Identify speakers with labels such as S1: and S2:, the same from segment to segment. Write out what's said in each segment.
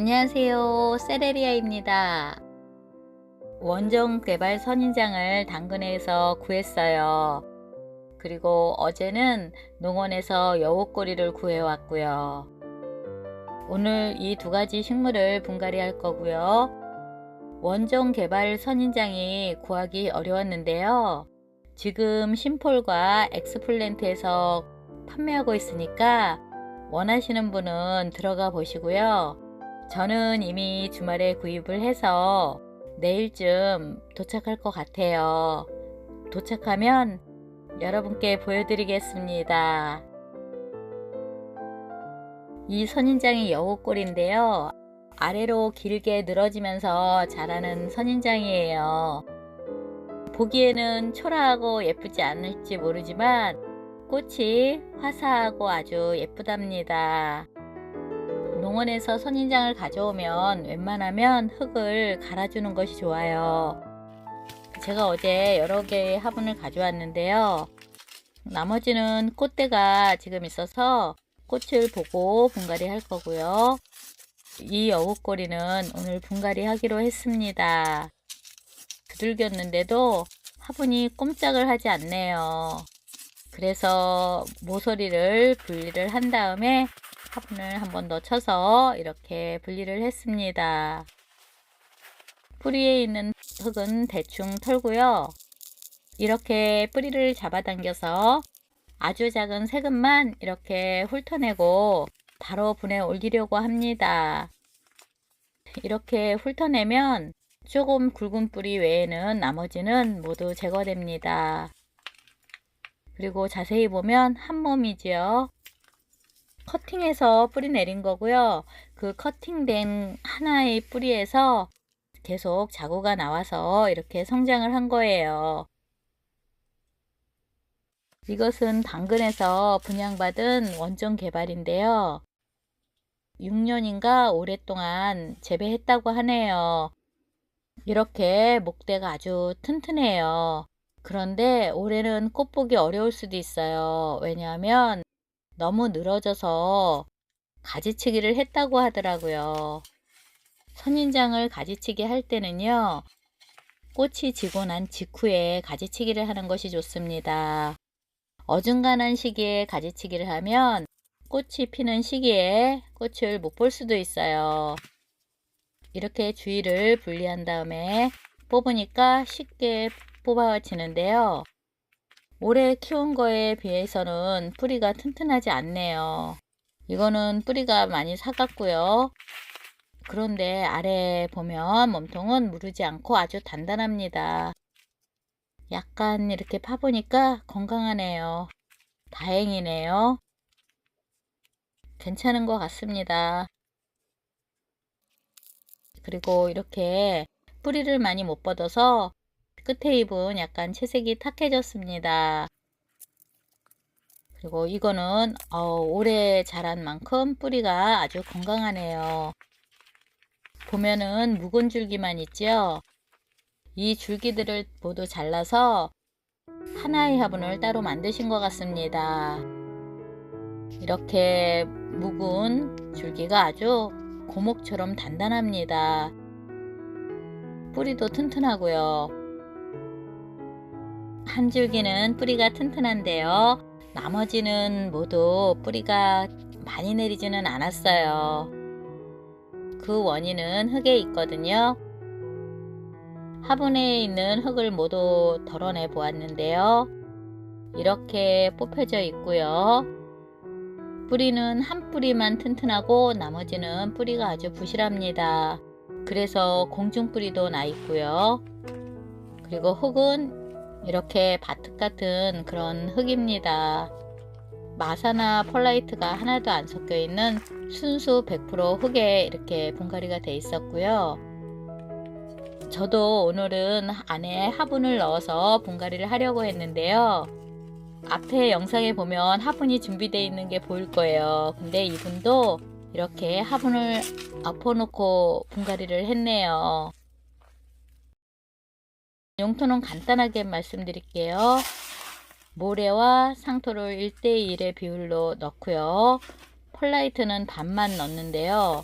S1: 안녕하세요. 세레리아입니다. 원정 개발 선인장을 당근에서 구했어요. 그리고 어제는 농원에서 여우꼬리를 구해왔고요. 오늘 이 두 가지 식물을 분갈이 할 거고요. 원정 개발 선인장이 구하기 어려웠는데요. 지금 심폴과 엑스플랜트에서 판매하고 있으니까 원하시는 분은 들어가 보시고요. 저는 이미 주말에 구입을 해서 내일쯤 도착할 것 같아요. 도착하면 여러분께 보여드리겠습니다. 이 선인장이 여우꼴인데요. 아래로 길게 늘어지면서 자라는 선인장이에요. 보기에는 초라하고 예쁘지 않을지 모르지만 꽃이 화사하고 아주 예쁘답니다. 농원에서 선인장을 가져오면 웬만하면 흙을 갈아주는 것이 좋아요. 제가 어제 여러 개의 화분을 가져왔는데요. 나머지는 꽃대가 지금 있어서 꽃을 보고 분갈이 할 거고요. 이 여우꼬리는 오늘 분갈이 하기로 했습니다. 두들겼는데도 화분이 꼼짝을 하지 않네요. 그래서 모서리를 분리를 한 다음에 화분을 한 번 더 쳐서 이렇게 분리를 했습니다. 뿌리에 있는 흙은 대충 털고요. 이렇게 뿌리를 잡아당겨서 아주 작은 세근만 이렇게 훑어내고 바로 분에 올리려고 합니다. 이렇게 훑어내면 조금 굵은 뿌리 외에는 나머지는 모두 제거됩니다. 그리고 자세히 보면 한 몸이지요. 커팅해서 뿌리 내린 거고요. 그 커팅된 하나의 뿌리에서 계속 자구가 나와서 이렇게 성장을 한 거예요. 이것은 당근에서 분양받은 원종 개발인데요. 6년인가 오랫동안 재배했다고 하네요. 이렇게 목대가 아주 튼튼해요. 그런데 올해는 꽃 보기 어려울 수도 있어요. 왜냐하면 너무 늘어져서 가지치기를 했다고 하더라고요. 선인장을 가지치기 할 때는요, 꽃이 지고 난 직후에 가지치기를 하는 것이 좋습니다. 어중간한 시기에 가지치기를 하면 꽃이 피는 시기에 꽃을 못 볼 수도 있어요. 이렇게 주위를 분리한 다음에 뽑으니까 쉽게 뽑아지는데요. 올해 키운 거에 비해서는 뿌리가 튼튼하지 않네요. 이거는 뿌리가 많이 사갔고요. 그런데 아래 보면 몸통은 무르지 않고 아주 단단합니다. 약간 이렇게 파보니까 건강하네요. 다행이네요. 괜찮은 것 같습니다. 그리고 이렇게 뿌리를 많이 못 뻗어서 끝에 잎은 약간 채색이 탁해졌습니다. 그리고 이거는 어, 오래 자란 만큼 뿌리가 아주 건강하네요. 보면은 묵은 줄기만 있죠. 이 줄기들을 모두 잘라서 하나의 화분을 따로 만드신 것 같습니다. 이렇게 묵은 줄기가 아주 고목처럼 단단합니다. 뿌리도 튼튼하고요. 한 줄기는 뿌리가 튼튼한데요. 나머지는 모두 뿌리가 많이 내리지는 않았어요. 그 원인은 흙에 있거든요. 화분에 있는 흙을 모두 덜어내 보았는데요. 이렇게 뽑혀져 있고요. 뿌리는 한 뿌리만 튼튼하고 나머지는 뿌리가 아주 부실합니다. 그래서 공중뿌리도 나 있고요. 그리고 흙은 이렇게 바트 같은 그런 흙입니다. 마사나 펄라이트가 하나도 안 섞여 있는 순수 100% 흙에 이렇게 분갈이가 돼 있었고요. 저도 오늘은 안에 화분을 넣어서 분갈이를 하려고 했는데요. 앞에 영상에 보면 화분이 준비되어 있는 게 보일 거예요. 근데 이분도 이렇게 화분을 엎어놓고 분갈이를 했네요. 용토는 간단하게 말씀드릴게요. 모래와 상토를 1대1의 비율로 넣고요. 펄라이트는 반만 넣는데요.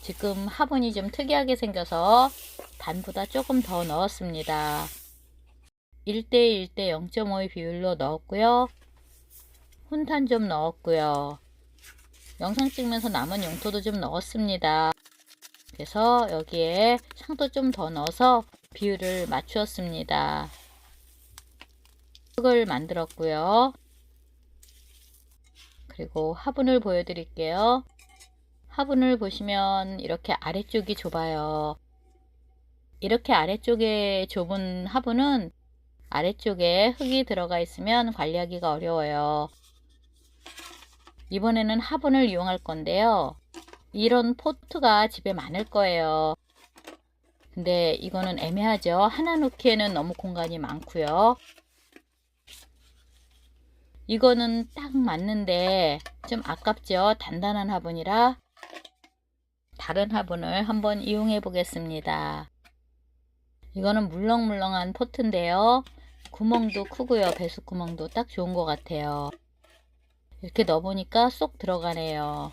S1: 지금 화분이 좀 특이하게 생겨서 반보다 조금 더 넣었습니다. 1대 1 대 0.5의 비율로 넣었고요. 훈탄 좀 넣었고요. 영상 찍으면서 남은 용토도 좀 넣었습니다. 그래서 여기에 상도 좀 더 넣어서 비율을 맞추었습니다. 흙을 만들었고요. 그리고 화분을 보여드릴게요. 화분을 보시면 이렇게 아래쪽이 좁아요. 이렇게 아래쪽에 좁은 화분은 아래쪽에 흙이 들어가 있으면 관리하기가 어려워요. 이번에는 화분을 이용할 건데요. 이런 포트가 집에 많을 거예요. 근데 이거는 애매하죠. 하나 놓기에는 너무 공간이 많고요. 이거는 딱 맞는데 좀 아깝죠. 단단한 화분이라 다른 화분을 한번 이용해 보겠습니다. 이거는 물렁물렁한 포트인데요. 구멍도 크고요. 배수 구멍도 딱 좋은 것 같아요. 이렇게 넣어보니까 쏙 들어가네요.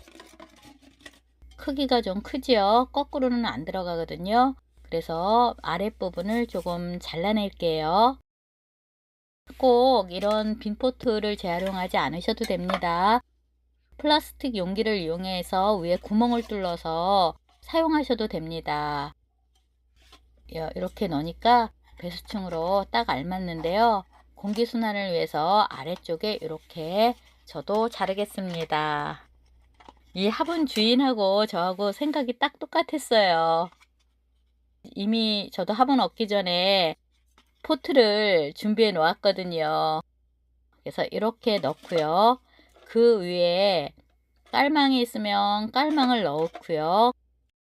S1: 크기가 좀 크지요. 거꾸로는 안 들어가거든요. 그래서 아랫부분을 조금 잘라낼게요. 꼭 이런 빈 포트를 재활용하지 않으셔도 됩니다. 플라스틱 용기를 이용해서 위에 구멍을 뚫어서 사용하셔도 됩니다. 이렇게 넣으니까 배수층으로 딱 알맞는데요. 공기순환을 위해서 아래쪽에 이렇게 저도 자르겠습니다. 이 화분 주인하고 저하고 생각이 딱 똑같았어요. 이미 저도 화분 얻기 전에 포트를 준비해 놓았거든요. 그래서 이렇게 넣고요. 그 위에 깔망이 있으면 깔망을 넣고요.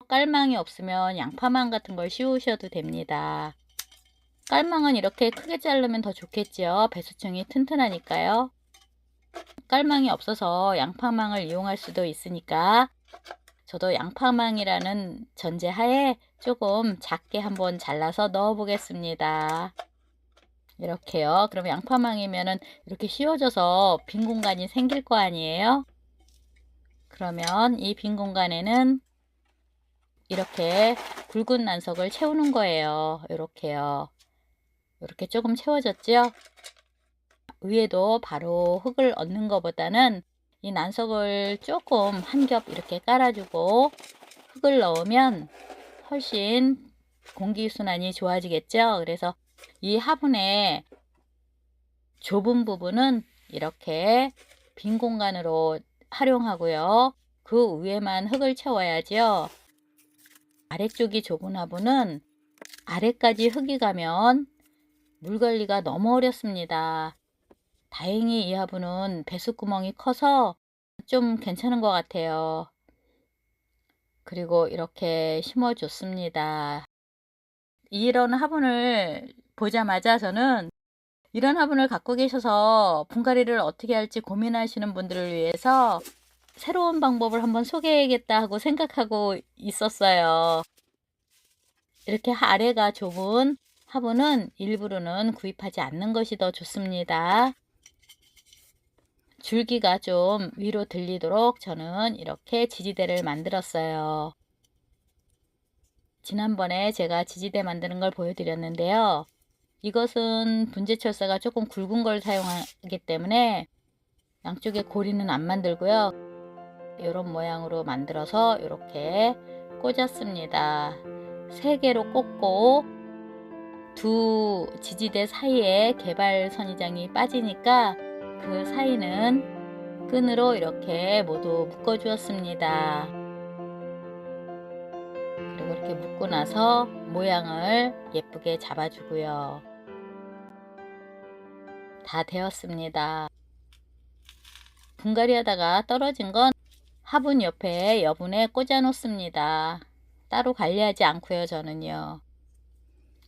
S1: 깔망이 없으면 양파망 같은 걸 씌우셔도 됩니다. 깔망은 이렇게 크게 자르면 더 좋겠지요. 배수층이 튼튼하니까요. 깔망이 없어서 양파망을 이용할 수도 있으니까 저도 양파망이라는 전제하에 조금 작게 한번 잘라서 넣어 보겠습니다. 이렇게요. 그럼 양파망이면은 이렇게 씌워져서 빈 공간이 생길 거 아니에요? 그러면 이 빈 공간에는 이렇게 굵은 난석을 채우는 거예요. 이렇게요. 이렇게 조금 채워졌죠? 위에도 바로 흙을 얻는 것보다는 이 난석을 조금 한 겹 이렇게 깔아주고 흙을 넣으면 훨씬 공기순환이 좋아지겠죠. 그래서 이 화분의 좁은 부분은 이렇게 빈 공간으로 활용하고요. 그 위에만 흙을 채워야죠. 아래쪽이 좁은 화분은 아래까지 흙이 가면 물 관리가 너무 어렵습니다. 다행히 이 화분은 배수구멍이 커서 좀 괜찮은 것 같아요. 그리고 이렇게 심어줬습니다. 이런 화분을 보자마자 저는 이런 화분을 갖고 계셔서 분갈이를 어떻게 할지 고민하시는 분들을 위해서 새로운 방법을 한번 소개해야겠다 하고 생각하고 있었어요. 이렇게 아래가 좁은 화분은 일부러는 구입하지 않는 것이 더 좋습니다. 줄기가 좀 위로 들리도록 저는 이렇게 지지대를 만들었어요. 지난번에 제가 지지대 만드는 걸 보여드렸는데요. 이것은 분재철사가 조금 굵은 걸 사용하기 때문에 양쪽에 고리는 안 만들고요. 이런 모양으로 만들어서 이렇게 꽂았습니다. 세 개로 꽂고 두 지지대 사이에 개발 선이장이 빠지니까 그 사이는 끈으로 이렇게 모두 묶어 주었습니다. 그리고 이렇게 묶고 나서 모양을 예쁘게 잡아주고요. 다 되었습니다. 분갈이 하다가 떨어진 건 화분 옆에 여분에 꽂아 놓습니다. 따로 관리하지 않고요, 저는요.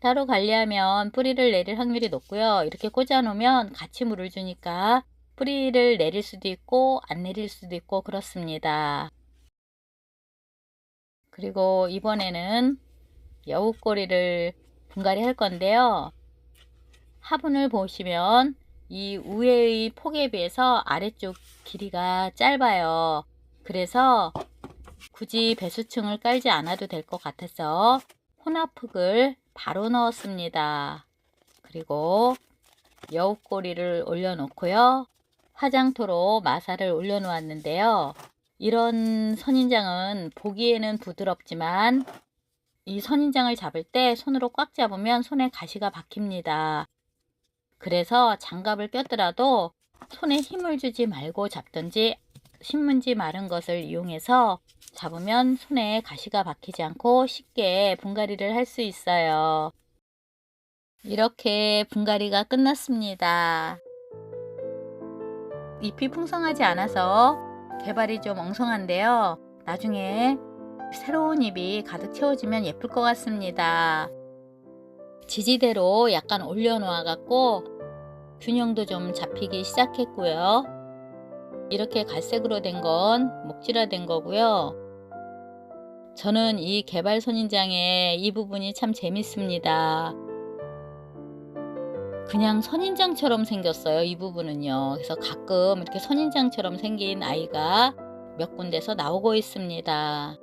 S1: 따로 관리하면 뿌리를 내릴 확률이 높고요. 이렇게 꽂아 놓으면 같이 물을 주니까 뿌리를 내릴 수도 있고 안 내릴 수도 있고 그렇습니다. 그리고 이번에는 여우꼬리를 분갈이 할 건데요. 화분을 보시면 이 위의 폭에 비해서 아래쪽 길이가 짧아요. 그래서 굳이 배수층을 깔지 않아도 될 것 같아서 혼합흙을 바로 넣었습니다. 그리고 여우꼬리를 올려놓고요. 화장토로 마사를 올려놓았는데요. 이런 선인장은 보기에는 부드럽지만 이 선인장을 잡을 때 손으로 꽉 잡으면 손에 가시가 박힙니다. 그래서 장갑을 꼈더라도 손에 힘을 주지 말고 잡든지 신문지 마른 것을 이용해서 잡으면 손에 가시가 박히지 않고 쉽게 분갈이를 할 수 있어요. 이렇게 분갈이가 끝났습니다. 잎이 풍성하지 않아서 개발이 좀 엉성한데요. 나중에 새로운 잎이 가득 채워지면 예쁠 것 같습니다. 지지대로 약간 올려놓아 갖고 균형도 좀 잡히기 시작했고요. 이렇게 갈색으로 된 건 목질화 된 거고요. 저는 이 개발 선인장의 이 부분이 참 재밌습니다. 그냥 선인장처럼 생겼어요. 이 부분은요. 그래서 가끔 이렇게 선인장처럼 생긴 아이가 몇 군데서 나오고 있습니다.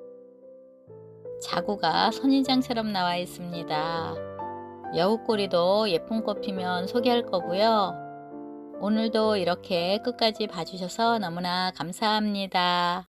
S1: 자구가 선인장처럼 나와 있습니다. 여우꼬리도 예쁜 꽃 피면 소개할 거고요. 오늘도 이렇게 끝까지 봐주셔서 너무나 감사합니다.